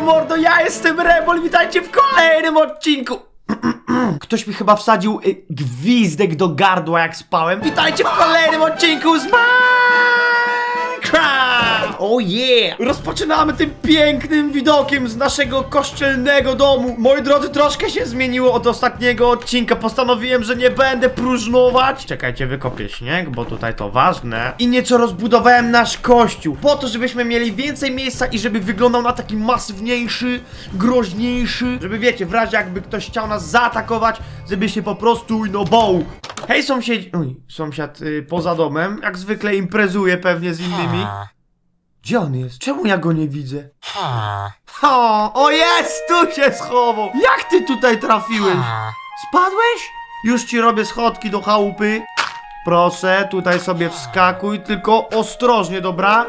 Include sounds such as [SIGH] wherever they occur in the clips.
Mordo, ja jestem Rebol, witajcie w kolejnym odcinku! [CLEARS THROAT] Ktoś mi chyba wsadził y, gwizdek do gardła jak spałem. Witajcie w kolejnym odcinku z! Oh yeah! Rozpoczynamy tym pięknym widokiem z naszego kościelnego domu. Moi drodzy, troszkę się zmieniło od ostatniego odcinka. Postanowiłem, że nie będę próżnować. Czekajcie, wykopię śnieg, bo tutaj to ważne. I nieco rozbudowałem nasz kościół. Po to, żebyśmy mieli więcej miejsca i żeby wyglądał na taki masywniejszy, groźniejszy. Żeby wiecie, w razie jakby ktoś chciał nas zaatakować, żeby się po prostu no bał. Hej sąsied... Uj, sąsiad y, poza domem. Jak zwykle imprezuje pewnie z innymi. Gdzie on jest? Czemu ja go nie widzę? O, o jest! Tu się schował! Jak ty tutaj trafiłeś? Spadłeś? Już ci robię schodki do chałupy. Proszę, tutaj sobie wskakuj, tylko ostrożnie, dobra?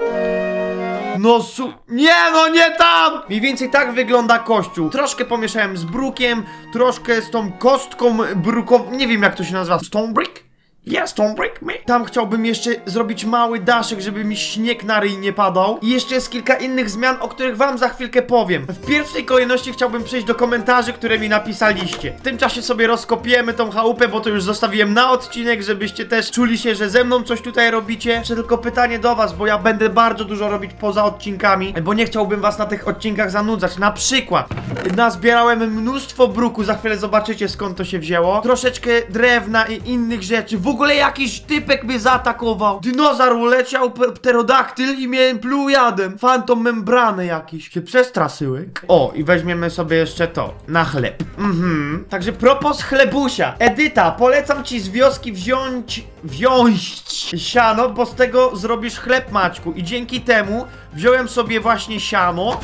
No su... Nie, no nie tam! Mniej więcej tak wygląda kościół. Troszkę pomieszałem z brukiem, troszkę z tą kostką brukową, nie wiem jak to się nazywa. Stone brick? Jest Stone brick me. Tam chciałbym jeszcze zrobić mały daszek, żeby mi śnieg na ryj nie padał. I jeszcze jest kilka innych zmian, o których wam za chwilkę powiem. W pierwszej kolejności chciałbym przejść do komentarzy, które mi napisaliście. W tym czasie sobie rozkopiemy tą chałupę, bo to już zostawiłem na odcinek, żebyście też czuli się, że ze mną coś tutaj robicie. Jeszcze tylko pytanie do was, bo ja będę bardzo dużo robić poza odcinkami, bo nie chciałbym was na tych odcinkach zanudzać. Na przykład nazbierałem mnóstwo bruku, za chwilę zobaczycie skąd to się wzięło. Troszeczkę drewna i innych rzeczy. W ogóle jakiś typek mnie zaatakował. Dinozaur uleciał, pterodaktyl i mnie pluł jadem. Fantom membrany jakiś. Się przestraszyły. O, i weźmiemy sobie jeszcze to. Na chleb. Mhm. Także propos chlebusia. Edyta, polecam ci z wioski wziąć... Wziąć siano, bo z tego zrobisz chleb Maćku. I dzięki temu wziąłem sobie właśnie siano.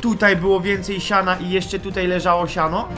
Tutaj było więcej siana i jeszcze tutaj leżało siano.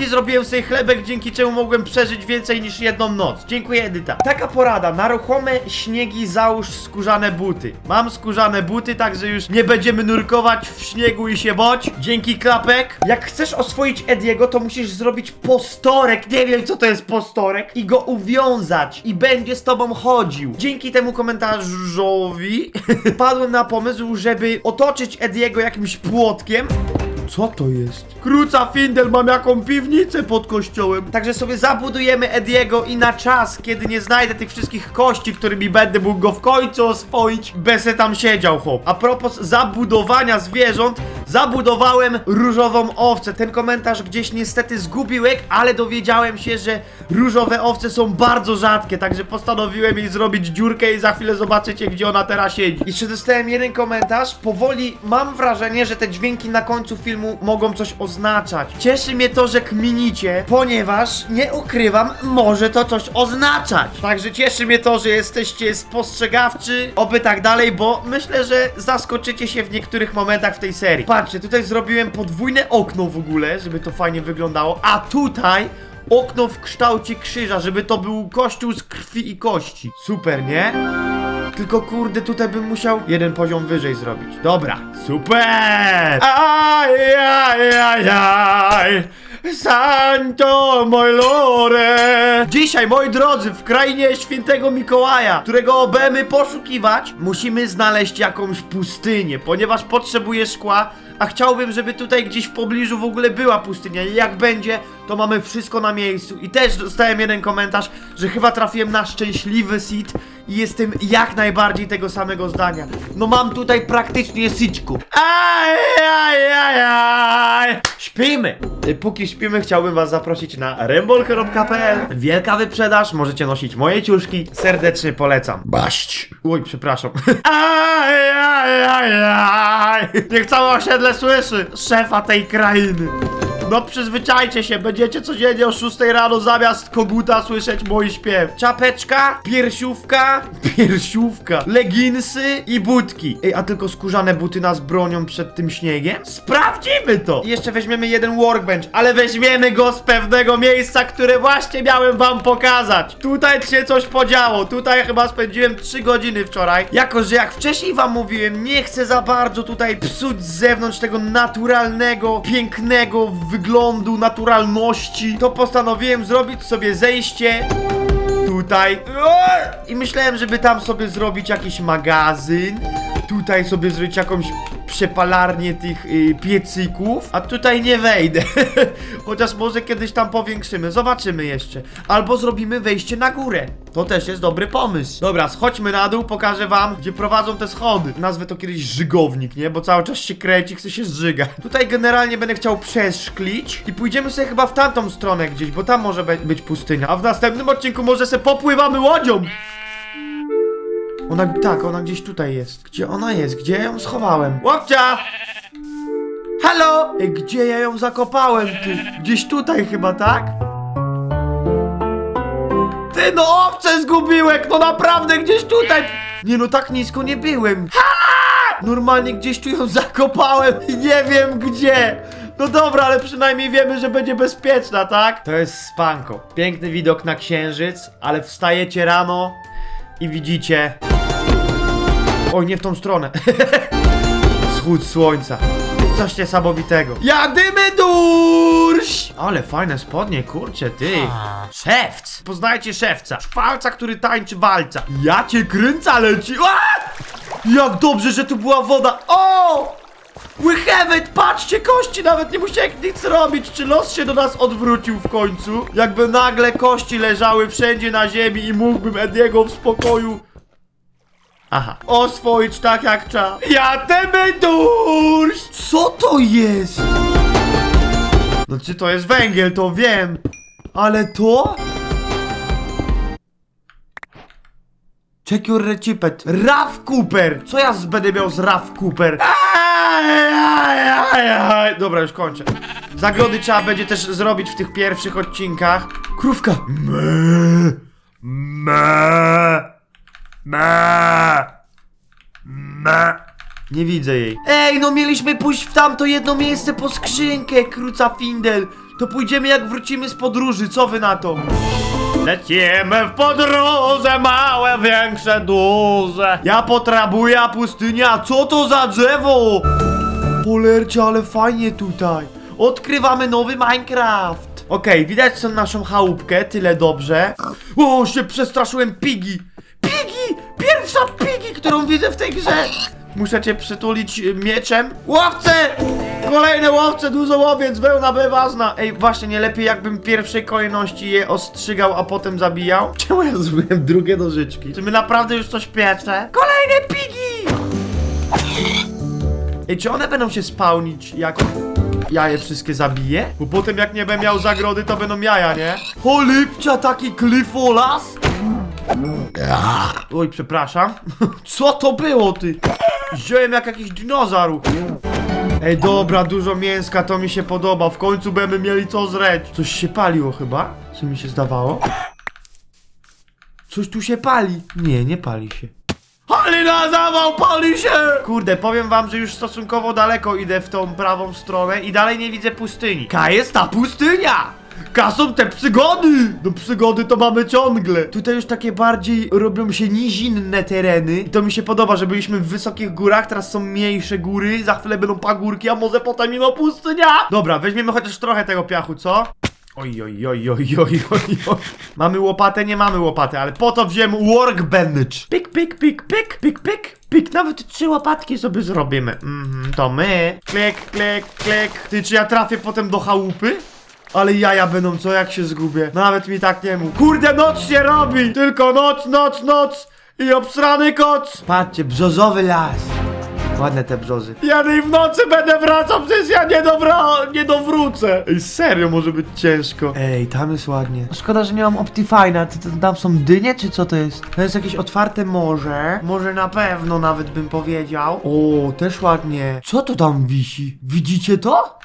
I zrobiłem sobie chlebek, dzięki czemu mogłem przeżyć więcej niż jedną noc. Dziękuję, Edyta. Taka porada. Na ruchome śniegi załóż skórzane buty. Mam skórzane buty, także już nie będziemy nurkować w śniegu i się boć. Dzięki, klapek. Jak chcesz oswoić Ediego, to musisz zrobić postorek. Nie wiem, co to jest postorek. I go uwiązać. I będzie z tobą chodził. Dzięki temu komentarzowi [LAUGHS] padłem na pomysł, żeby otoczyć Ediego jakimś płotkiem. Piotrkiem. Co to jest? Kruca Findel, mam jaką piwnicę pod kościołem. Także sobie zabudujemy Ediego i na czas, kiedy nie znajdę tych wszystkich kości, którymi będę mógł go w końcu oswoić, se tam siedział chłop. A propos zabudowania zwierząt, zabudowałem różową owcę. Ten komentarz gdzieś niestety zgubiłem, ale dowiedziałem się, że różowe owce są bardzo rzadkie, także postanowiłem jej zrobić dziurkę i za chwilę zobaczycie, gdzie ona teraz siedzi. Jeszcze dostałem jeden komentarz. Powoli mam wrażenie, że te dźwięki na końcu filmu mogą coś oznaczać. Cieszy mnie to, że kminicie, ponieważ nie ukrywam, może to coś oznaczać. Także cieszy mnie to, że jesteście spostrzegawczy, oby tak dalej, bo myślę, że zaskoczycie się w niektórych momentach w tej serii. Patrzcie, tutaj zrobiłem podwójne okno w ogóle, żeby to fajnie wyglądało, a tutaj okno w kształcie krzyża, żeby to był kościół z krwi i kości. Super, nie? Tylko kurde, tutaj bym musiał jeden poziom wyżej zrobić. Dobra, super! Aj, aj, aj, aj. Santo Molore! Dzisiaj, moi drodzy, w krainie świętego Mikołaja, którego obemy poszukiwać, musimy znaleźć jakąś pustynię, ponieważ potrzebuję szkła, a chciałbym, żeby tutaj gdzieś w pobliżu w ogóle była pustynia i jak będzie, to mamy wszystko na miejscu. I też dostałem jeden komentarz, że chyba trafiłem na szczęśliwy seed i jestem jak najbardziej tego samego zdania. No mam tutaj praktycznie syćku. Aj, aj, aj, aj. Śpimy! Y, Póki śpimy, chciałbym was zaprosić na rembol.pl Wielka wyprzedaż, możecie nosić moje ciuszki. Serdecznie polecam. Baść! Oj, przepraszam. [LAUGHS] Aj, aj, aj, aj. Niech całe osiedle słyszy szefa tej krainy. No przyzwyczajcie się, będziecie codziennie o 6 rano zamiast koguta słyszeć mój śpiew. Czapeczka, piersiówka, piersiówka, leginsy i butki. Ej, a tylko skórzane buty nas bronią przed tym śniegiem? Sprawdzimy to! I jeszcze weźmiemy jeden workbench, ale weźmiemy go z pewnego miejsca, które właśnie miałem wam pokazać. Tutaj się coś podziało, tutaj chyba spędziłem 3 godziny wczoraj. Jako, że jak wcześniej wam mówiłem, nie chcę za bardzo tutaj psuć z zewnątrz tego naturalnego, pięknego wyglądu, naturalności, to postanowiłem zrobić sobie zejście tutaj. I myślałem, żeby tam sobie zrobić jakiś magazyn. Tutaj sobie zrobić jakąś przepalarnię tych y, piecyków, a tutaj nie wejdę. [LAUGHS] Chociaż może kiedyś tam powiększymy, zobaczymy jeszcze. Albo zrobimy wejście na górę. To też jest dobry pomysł. Dobra, schodźmy na dół, pokażę wam, gdzie prowadzą te schody. Nazwę to kiedyś żygownik, nie? Bo cały czas się kręci, chce się zżyga. [LAUGHS] Tutaj generalnie będę chciał przeszklić i pójdziemy sobie chyba w tamtą stronę gdzieś, bo tam może być pustynia. A w następnym odcinku może se popływamy łodzią. Ona, tak, ona gdzieś tutaj jest. Gdzie ona jest? Gdzie ja ją schowałem? Łapcia! Halo! Gdzie ja ją zakopałem, ty? Gdzieś tutaj chyba, tak? Ty no owce zgubiłek, no naprawdę gdzieś tutaj! Nie no, tak nisko nie byłem. Normalnie gdzieś tu ją zakopałem i nie wiem gdzie. No dobra, ale przynajmniej wiemy, że będzie bezpieczna, tak? To jest spanko. Piękny widok na księżyc, ale wstajecie rano i widzicie... Oj, nie w tą stronę. [LAUGHS] Wschód słońca. Coś niesamowitego. Jadymy durś! Ale fajne spodnie, kurczę, ty. Szewc! Poznajcie szewca. Szwalca, który tańczy walca. Ja cię kręca leci. A! Jak dobrze, że tu była woda. O! We have it! Patrzcie, kości! Nawet nie musiałem nic robić! Czy los się do nas odwrócił w końcu? Jakby nagle kości leżały wszędzie na ziemi i mógłbym Ediego w spokoju Aha. Oswoić tak jak trzeba. Jademy durś! Co to jest? No czy to jest węgiel, to wiem. Ale to? Check your recipet. Raf Cooper! Co ja z będę miał z Raf Cooper? Aj, aj, aj, aj. Dobra, już kończę. Zagrody trzeba będzie też zrobić w tych pierwszych odcinkach. Krówka. Me. Me. Me. Me. Nie widzę jej. Ej, no mieliśmy pójść w tamto jedno miejsce po skrzynkę, kruca Findel. To pójdziemy jak wrócimy z podróży, co wy na to? Lecimy w podróże, małe, większe, duże. Ja potrabuję pustynia, co to za drzewo? Polercie, ale fajnie tutaj. Odkrywamy nowy Minecraft. Okej, widać są naszą chałupkę, tyle dobrze. O, się przestraszyłem Pigi. Pigi! Pierwsza Pigi, którą widzę w tej grze. Muszę cię przytulić y, mieczem. Łowce! Kolejne łowce, dużo łowiec, wełna ważna. Ej, właśnie, nie lepiej jakbym w pierwszej kolejności je ostrzygał, a potem zabijał? [LAUGHS] Czemu ja zrobiłem drugie nożyczki? Czy my naprawdę już coś piecze? Kolejne pigi! Ej, czy one będą się spawnić jak ja je wszystkie zabiję? Bo potem jak nie będę miał zagrody, to będą jaja, nie? Cholipcia, taki klifolas? Oj, przepraszam. [LAUGHS] Co to było, ty? Wziąłem jak jakiś dinozaur. Ej, dobra, dużo mięska, to mi się podoba. W końcu będziemy mieli co zreć. Coś się paliło chyba? Co mi się zdawało? Coś tu się pali. Nie, nie pali się. Ale na zawał pali się! Kurde, powiem wam, że już stosunkowo daleko idę w tą prawą stronę i dalej nie widzę pustyni. Ka jest ta pustynia! Ka są te przygody! No przygody to mamy ciągle. Tutaj już takie bardziej robią się nizinne tereny. I to mi się podoba, że byliśmy w wysokich górach, teraz są mniejsze góry, za chwilę będą pagórki, a może potem ino pustynia! Dobra, weźmiemy chociaż trochę tego piachu, co? Oj, oj, oj, oj, oj, oj, oj. Mamy łopatę, nie mamy łopaty, ale po to wziąłem workbench. Pik, pik, pik, pik, pik, pik, pik. Nawet trzy łopatki sobie zrobimy. Mhm, to my. Klik, klik, klik. Ty, czy ja trafię potem do chałupy? Ale jaja będą, co jak się zgubię? Nawet mi tak nie mów. Kurde, noc się robi! Tylko noc, noc, noc! I obsrany koc! Patrzcie, brzozowy las. Ładne te brzozy. Ja i w nocy będę wracał, przecież ja nie, dobra, nie dowrócę. Ej, serio może być ciężko. Ej, tam jest ładnie. Szkoda, że nie mam Optifine'a. Ty, ty, tam są dynie, czy co to jest? To jest jakieś otwarte morze. Może na pewno nawet bym powiedział. O, też ładnie. Co to tam wisi? Widzicie to?